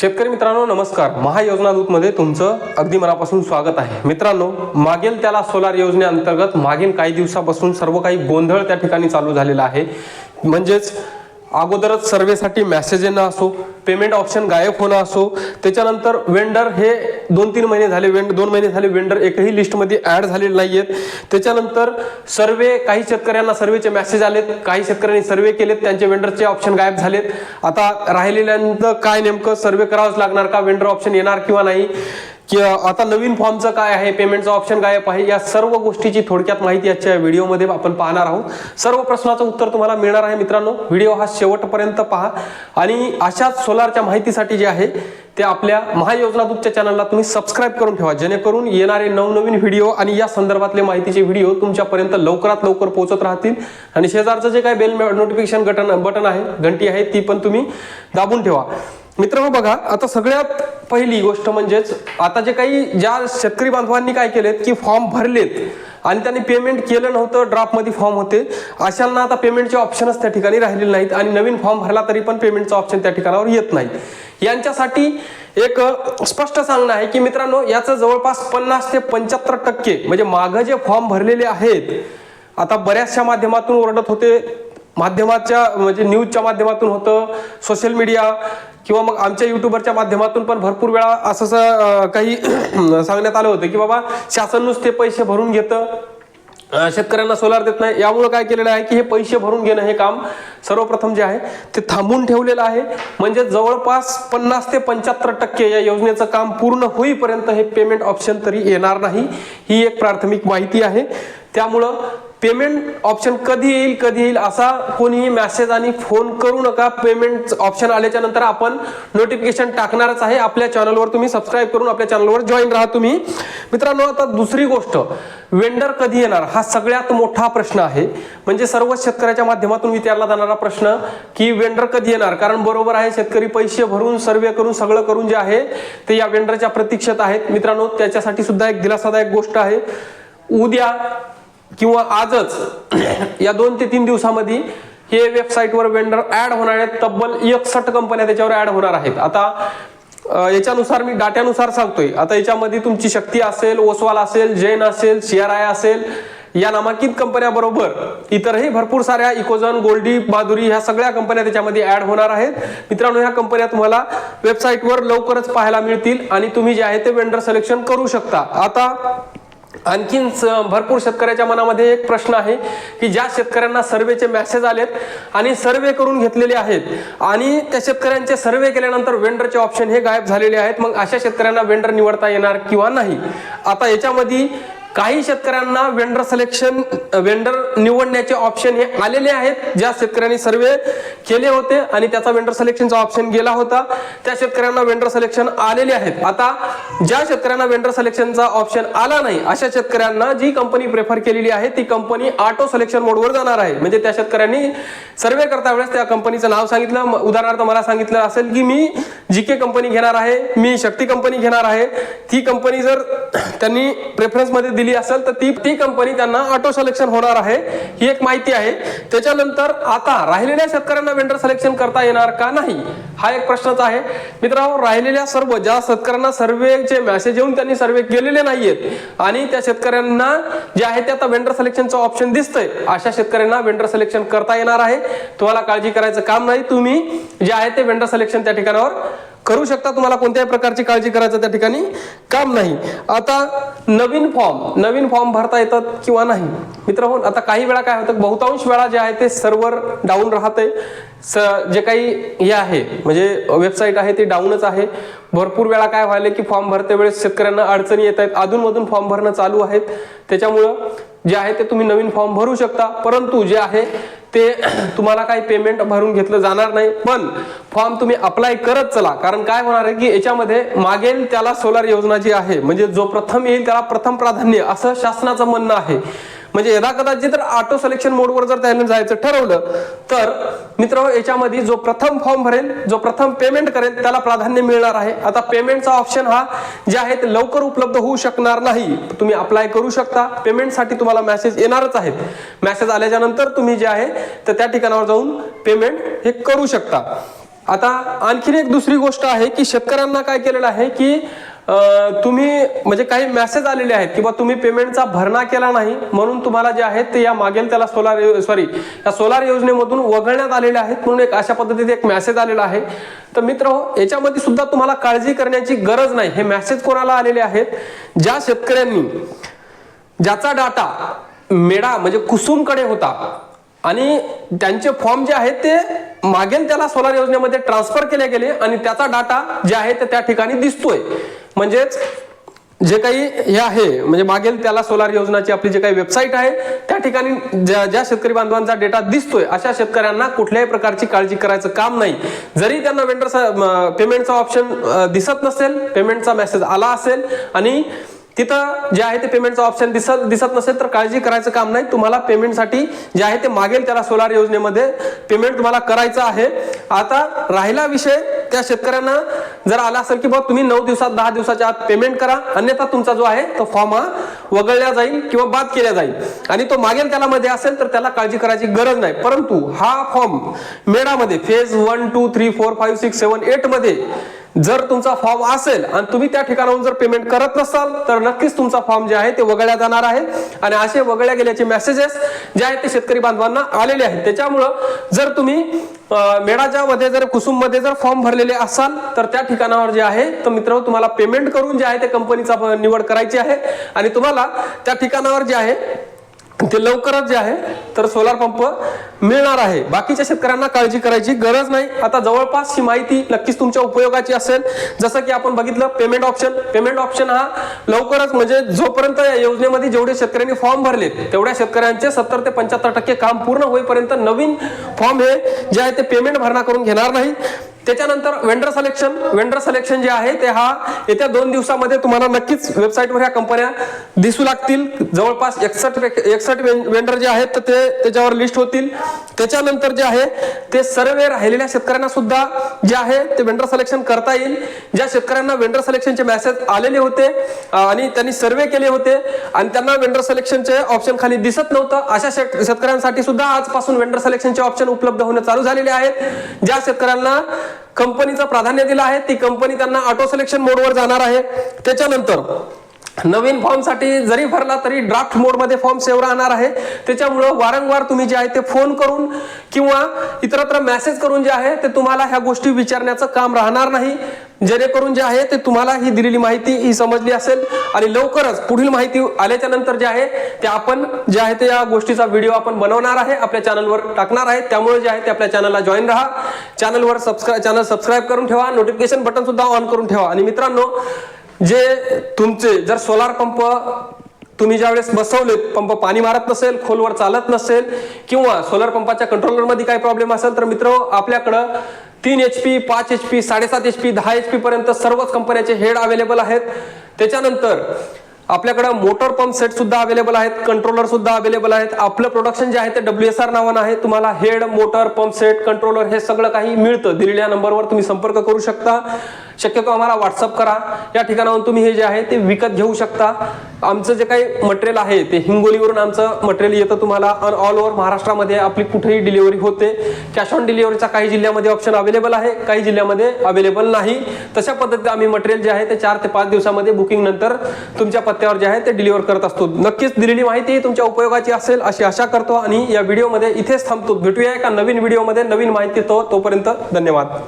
शेतकरी मित्रांनो नमस्कार. महायोजना दूतमध्ये तुमचं अगदी मनापासून स्वागत आहे. मित्रांनो मागेल त्याला सोलार योजनेअंतर्गत मागील काही दिवसापासून सर्व काही गोंधळ त्या ठिकाणी चालू झालेला आहे. म्हणजेच अगोदरच सर्वेसाठी मेसेज येणं असो पेमेंट ऑप्शन गायब होणं असो त्याच्यानंतर वेंडर हे दोन तीन महिने झाले वेंड दोन महिने झाले वेंडर एकही लिस्टमध्ये ॲड झालेले नाही आहेत त्याच्यानंतर सर्वे काही शेतकऱ्यांना सर्वेचे मेसेज आलेत काही शेतकऱ्यांनी सर्वे केलेत त्यांचे वेंडरचे ऑप्शन गायब झालेत. आता राहिलेल्यांचं काय नेमकं सर्वे करावंच लागणार का? वेंडर ऑप्शन येणार किंवा नाही? की आता नवीन फॉर्मचं काय आहे पेमेंटचं ऑप्शन काय आहे या सर्व गोष्टीची थोडक्यात माहिती आजच्या व्हिडिओमध्ये आपण पाहणार आहोत. सर्व प्रश्नाचं उत्तर तुम्हाला मिळणार आहे मित्रांनो. व्हिडिओ हा शेवटपर्यंत पहा. आणि अशाच सोलारच्या माहितीसाठी जे आहे ते आपल्या महायोजना दूतच्या चॅनलला तुम्ही सबस्क्राईब करून ठेवा. जेणेकरून येणारे नवनवीन व्हिडिओ आणि या संदर्भातले माहितीचे व्हिडिओ तुमच्यापर्यंत लवकरात लवकर पोहोचत राहतील. आणि शेजारचं जे काही बेल नोटिफिकेशन बटन बटन आहे घंटी आहे ती पण तुम्ही दाबून ठेवा. मित्रांनो हो बघा आता सगळ्यात पहिली गोष्ट म्हणजेच आता जे काही ज्या शेतकरी बांधवांनी काय केलेत की फॉर्म भरलेत आणि त्यांनी पेमेंट केलं नव्हतं ड्राफ्टमध्ये फॉर्म होते अशांना आता पेमेंटचे ऑप्शनच त्या ठिकाणी राहिलेले नाहीत आणि नवीन फॉर्म भरला तरी पण पेमेंटचा ऑप्शन त्या ठिकाणावर येत नाही. यांच्यासाठी एक स्पष्ट सांगणं आहे की मित्रांनो याचं जवळपास पन्नास ते पंच्याहत्तर टक्के म्हणजे मागं जे फॉर्म भरलेले आहेत आता बऱ्याचशा माध्यमातून ओरडत होते माध्यमाच्या म्हणजे न्यूजच्या माध्यमातून होतं सोशल मीडिया किंवा मग आमच्या युट्यूबरच्या माध्यमातून पण भरपूर वेळा असं काही सांगण्यात आलं होतं की बाबा शासन नुसते पैसे भरून घेतं शेतकऱ्यांना सोलार देत नाही. यामुळे काय केलेलं आहे की हे पैसे भरून घेणं हे काम सर्वप्रथम जे आहे ते थांबून ठेवलेलं आहे. म्हणजे जवळपास पन्नास ते पंच्याहत्तर टक्के या योजनेचं काम पूर्ण होईपर्यंत हे पेमेंट ऑप्शन तरी येणार नाही. ही एक प्राथमिक माहिती आहे. त्यामुळं पेमेंट ऑप्शन कधी येईल कधी येईल असा कोणीही मेसेज आणि फोन करू नका. पेमेंट ऑप्शन आल्याच्यानंतर आपण नोटिफिकेशन टाकणारच आहे. आपल्या चॅनलवर तुम्ही सबस्क्राईब करून आपल्या चॅनलवर जॉईन राहा तुम्ही. मित्रांनो आता दुसरी गोष्ट. वेंडर कधी येणार? हा सगळ्यात मोठा प्रश्न आहे. म्हणजे सर्व शेतकऱ्याच्या माध्यमातून विचारला जाणारा प्रश्न की वेंडर कधी येणार? कारण बरोबर आहे शेतकरी पैसे भरून सर्वे करून सगळं करून जे आहे ते या वेंडरच्या प्रतीक्षेत आहेत. मित्रांनो त्याच्यासाठी सुद्धा एक दिलासादायक गोष्ट आहे. उद्या किंवा आजच या दोन ते तीन दिवसामध्ये हे वेबसाईटवर वेंडर ऍड होणार आहेत. तब्बल एकसठ कंपन्या त्याच्यावर ऍड होणार आहेत. आता याच्यानुसार मी डाट्यानुसार सांगतोय. आता याच्यामध्ये तुमची शक्ती असेल ओसवाल असेल जैन असेल सीआरआय असेल या नामांकित कंपन्या बरोबर इतरही भरपूर साऱ्या इकोझन गोल्डी बहादुरी ह्या सगळ्या कंपन्या त्याच्यामध्ये ऍड होणार आहेत. मित्रांनो ह्या कंपन्या तुम्हाला वेबसाईटवर लवकरच पाहायला मिळतील आणि तुम्ही जे आहे ते वेंडर सिलेक्शन करू शकता. आता आणखीन स- भरपूर शेतकऱ्याच्या मनामध्ये एक प्रश्न आहे की ज्या शेतकऱ्यांना सर्वेचे मॅसेज आलेत आणि सर्वे करून घेतलेले आहेत आणि त्या शेतकऱ्यांचे सर्वे केल्यानंतर वेंडरचे ऑप्शन हे गायब झालेले आहेत मग अशा शेतकऱ्यांना वेंडर निवडता येणार किंवा नाही? आता याच्यामध्ये काही शेतकऱ्यांना वेंडर सिलेक्शन वेंडर निवडण्याचे ऑप्शन हे आलेले आहेत. ज्या शेतकऱ्यांनी सर्वे केले होते आणि त्याचा वेंडर सिलेक्शनचा ऑप्शन गेला होता त्या शेतकऱ्यांना वेंडर सिलेक्शन आलेले आहेत. आता ज्या शेतकऱ्यांना वेंडर सिलेक्शनचा ऑप्शन आला नाही अशा शेतकऱ्यांना जी कंपनी प्रेफर केलेली आहे ती कंपनी ऑटो सिलेक्शन मोडवर जाणार आहे. म्हणजे त्या शेतकऱ्यांनी सर्वे करता वेळेस त्या कंपनीचं नाव सांगितलं. उदाहरणार्थ मला सांगितलं असेल की मी जी के कंपनी घेणार आहे मी शक्ती कंपनी घेणार आहे. ती कंपनी जर त्यांनी प्रेफरन्समध्ये दिली केली असेल तर ती ती कंपनी त्यांना ऑटो सिलेक्शन होणार आहे. ही एक माहिती आहे. त्याच्यानंतर आता राहिलेल्या शेतकऱ्यांना वेंडर सिलेक्शन करता येणार का नाही? हा एक प्रश्नच आहे. मित्रांनो राहिलेल्या सर्व ज्या शेतकऱ्यांना सर्वेचे मेसेज येऊन त्यांनी सर्वे केलेले नाहीयेत आणि त्या शेतकऱ्यांना जे आहे ते आता वेंडर सिलेक्शनचं ऑप्शन दिसतंय अशा शेतकऱ्यांना वेंडर सिलेक्शन करता येणार आहे. तुम्हाला काळजी करायचं काम नाही. तुम्ही जे आहे ते वेंडर सिलेक्शन त्या ठिकाणावर करू शकता तुम्हाला कोणत्याही प्रकारची काळजी करायचं त्या ठिकाणी काम नाही. आता नवीन फॉर्म नवीन फॉर्म भरता येतात किंवा नाही? मित्रांनो हो, आता काही वेळा काय होतं बहुतांश वेळा जे आहे ते सर्व्हर डाऊन राहते स जे काही हे आहे म्हणजे वेबसाईट आहे ती डाऊनच आहे. भरपूर वेळा काय व्हायला की फॉर्म भरते वेळेस शेतकऱ्यांना अडचणी येत आहेत. अधूनमधून फॉर्म भरणं चालू आहेत. त्याच्यामुळं जे आहे ते तुम्ही नवीन फॉर्म भरू शकता. परंतु जे आहे ते तुम्हाला काही पेमेंट भरून घेतलं जाणार नाही. पण फॉर्म तुम्ही अप्लाय करत चला. कारण काय होणार आहे की याच्यामध्ये मागेल त्याला सोलार योजना जी आहे म्हणजे जो प्रथम येईल त्याला प्रथम प्राधान्य असं शासनाचं म्हणणं आहे. म्हणजे यदा कदाचित जर ऑटो सिलेक्शन मोडवर जर त्याने जायचं ठरवलं तर मित्र याच्यामध्ये जो प्रथम फॉर्म भरेल जो प्रथम पेमेंट करेल त्याला प्राधान्य मिळणार आहे. आता पेमेंटचा ऑप्शन हा जे आहे ते लवकर उपलब्ध होऊ शकणार नाही. तुम्ही अप्लाय करू शकता. पेमेंटसाठी तुम्हाला मेसेज येणारच आहेत. मेसेज आल्याच्यानंतर तुम्ही जे आहे तर त्या ठिकाणावर जाऊन पेमेंट हे करू शकता. आता आणखीन एक दुसरी गोष्ट आहे की शेतकऱ्यांना काय केलेलं आहे की तुम्ही म्हणजे काही मेसेज आलेले आहेत किंवा तुम्ही पेमेंटचा भरणा केला नाही म्हणून तुम्हाला जे आहेत ते या मागेल त्याला सोलार सॉरी या सोलार योजनेमधून वगळण्यात आलेले आहेत म्हणून एक अशा पद्धतीने एक मेसेज आलेला आहे. तर मित्र याच्यामध्ये सुद्धा तुम्हाला काळजी करण्याची गरज नाही. हे मेसेज कोणाला आलेले आहेत? ज्या शेतकऱ्यांनी ज्याचा डाटा मेडा म्हणजे कुसुमकडे होता आणि त्यांचे फॉर्म जे आहेत ते मागेल त्याला सोलार योजनेमध्ये ट्रान्सफर केले गेले आणि त्याचा डाटा जे आहे ते त्या ठिकाणी दिसतोय. म्हणजेच जे काही हे आहे म्हणजे मागेल त्याला सोलार योजनाची आपली जे काही वेबसाईट आहे त्या ठिकाणी ज्या ज्या शेतकरी बांधवांचा डेटा दिसतोय अशा शेतकऱ्यांना कुठल्याही प्रकारची काळजी करायचं काम नाही. जरी त्यांना वेंडर पेमेंटचा ऑप्शन दिसत नसेल पेमेंटचा मेसेज आला असेल आणि तिथं जे आहे ते पेमेंटचा ऑप्शन दिसत दिसत नसेल तर काळजी करायचं काम नाही. तुम्हाला पेमेंटसाठी जे आहे ते मागेल त्याला सोलार योजनेमध्ये पेमेंट तुम्हाला करायचं आहे. आता राहिला विषय त्या शेतकऱ्यांना जर आला असेल की बाबा तुम्ही नऊ दिवसात दहा दिवसाच्या आत पेमेंट करा. अन्यथा तुमचा जो आहे तो फॉर्म हा वगळला जाईल किंवा बाद केला जाईल. आणि तो मागेल त्याला मध्ये असेल तर त्याला काळजी करायची गरज नाही. परंतु हा form मेडामध्ये phase one two three four five six seven एटमध्ये जर तुमचा फॉर्म असेल आणि तुम्ही त्या ठिकाणाहून जर पेमेंट करत नसाल तर नक्कीच तुमचा फॉर्म जे आहे ते वगळल्या जाणार आहे. आणि असे वगळल्या गेल्याचे मेसेजेस जे आहेत ते शेतकरी बांधवांना आलेले आहेत. त्याच्यामुळं जर तुम्ही मेडाच्या मध्ये जर कुसुममध्ये जर फॉर्म भरलेले असाल तर त्या ठिकाणावर जे आहे तर मित्र तुम्हाला पेमेंट करून जे आहे ते कंपनीचा निवड करायची आहे. आणि तुम्हाला त्या ठिकाणावर जे आहे ते लवकरच जे आहे तर सोलार पंप मिळणार आहे. बाकीच्या शेतकऱ्यांना काळजी करायची गरज नाही. आता जवळपास ही माहिती नक्कीच तुमच्या उपयोगाची असेल. जसं की आपण बघितलं पेमेंट ऑप्शन पेमेंट ऑप्शन हा लवकरच म्हणजे जोपर्यंत या योजनेमध्ये जेवढे शेतकऱ्यांनी फॉर्म भरले तेवढ्या शेतकऱ्यांचे सत्तर ते पंच्याहत्तर टक्के काम पूर्ण होईपर्यंत नवीन फॉर्म हे जे आहे ते पेमेंट भरणा करून घेणार नाही. त्याच्यानंतर वेंडर सलेक्शन वेंडर सलेक्शन जे आहे ते हा येत्या दोन दिवसामध्ये तुम्हाला नक्कीच वेबसाईटवर ह्या कंपन्या दिसू लागतील. जवळपास एकसष्ट एकसष्ट वेंडर जे आहेत तर ते त्याच्यावर लिस्ट होतील. त्याच्यानंतर जे आहे ते सर्व राहिलेल्या शेतकऱ्यांना सुद्धा जे आहे ते वेंडर सलेक्शन करता येईल. ज्या शेतकऱ्यांना वेंडर सलेक्शनचे मेसेज आलेले होते आणि त्यांनी सर्वे केले होते आणि त्यांना वेंडर सिलेक्शनचे ऑप्शन खाली दिसत नव्हतं. अशा शेतकऱ्यांसाठी सुद्धा आजपासून वेंडर सिलेक्शनचे ऑप्शन उपलब्ध होणं चालू झालेले आहेत. ज्या शेतकऱ्यांना कंपनीचं प्राधान्य दिलं आहे ती कंपनी त्यांना ऑटो सिलेक्शन मोडवर जाणार आहे. त्याच्यानंतर नवीन फॉर्मसाठी जरी भरला तरी ड्राफ्ट मोडमध्ये फॉर्म सेव्ह राहणार आहे. त्याच्यामुळं वारंवार तुम्ही जे आहे ते फोन करून किंवा इतरत्र मेसेज करून जे आहे ते तुम्हाला ह्या गोष्टी विचारण्याचं काम राहणार नाही. जेणेकरून जे आहे ते तुम्हाला ही दिलेली माहिती ही समजली असेल आणि लवकरच पुढील माहिती आल्याच्यानंतर जे आहे ते आपण जे आहे ते या गोष्टीचा व्हिडिओ आपण बनवणार आहे आपल्या चॅनलवर टाकणार आहे. त्यामुळे जे आहे ते आपल्या चॅनलला जॉईन राहा. चॅनलवर सबस्क्राईब चॅनल सबस्क्राईब करून ठेवा. नोटिफिकेशन बटन सुद्धा ऑन करून ठेवा. आणि मित्रांनो जे तुमचे जर सोलार पंप तुम्ही ज्यावेळेस बसवले पंप पाणी मारत नसेल खोलवर चालत नसेल किंवा सोलर पंपाच्या कंट्रोलरमध्ये काही प्रॉब्लेम असेल तर मित्र आपल्याकडं तीन एच पी पाच एच पी साडेसात एच पी दहा एच पी पर्यंत सर्वच कंपन्याचे हेड अवेलेबल आहेत. त्याच्यानंतर आपल्याकडे मोटर पंप सेट सुद्धा अवेलेबल आहेत कंट्रोलर सुद्धा अवेलेबल आहेत. आपलं प्रोडक्शन जे आहे ते डब्ल्यू एस आर नावानं आहे. तुम्हाला head motor pump set controller हे सगळं काही मिळतं. दिलेल्या नंबरवर तुम्ही संपर्क करू शकता. शक्यतो आम्हाला व्हॉट्सअप करा. या ठिकाणाहून तुम्ही हे जे आहे ते विकत घेऊ शकता. आमचं जे काही मटेरियल आहे ते हिंगोलीवरून आमचं मटेरियल येतं तुम्हाला. ऑल ओव्हर महाराष्ट्रामध्ये आपली कुठेही डिलिव्हरी होते. कॅश ऑन डिलिव्हरीचा काही जिल्ह्यामध्ये ऑप्शन अवेलेबल आहे. काही जिल्ह्यामध्ये अवेलेबल नाही. तशा पद्धतीने आम्ही मटेरियल जे आहे ते चार ते पाच दिवसामध्ये बुकिंग नंतर तुमच्या पत्त्यावर जे आहे ते डिलिव्हर करत असतो. नक्कीच दिलेली माहिती तुमच्या उपयोगाची असेल अशी आशा करतो आणि या व्हिडिओमध्ये इथेच थांबतो. भेटूया एका नवीन व्हिडिओमध्ये नवीन माहिती तो तोपर्यंत धन्यवाद.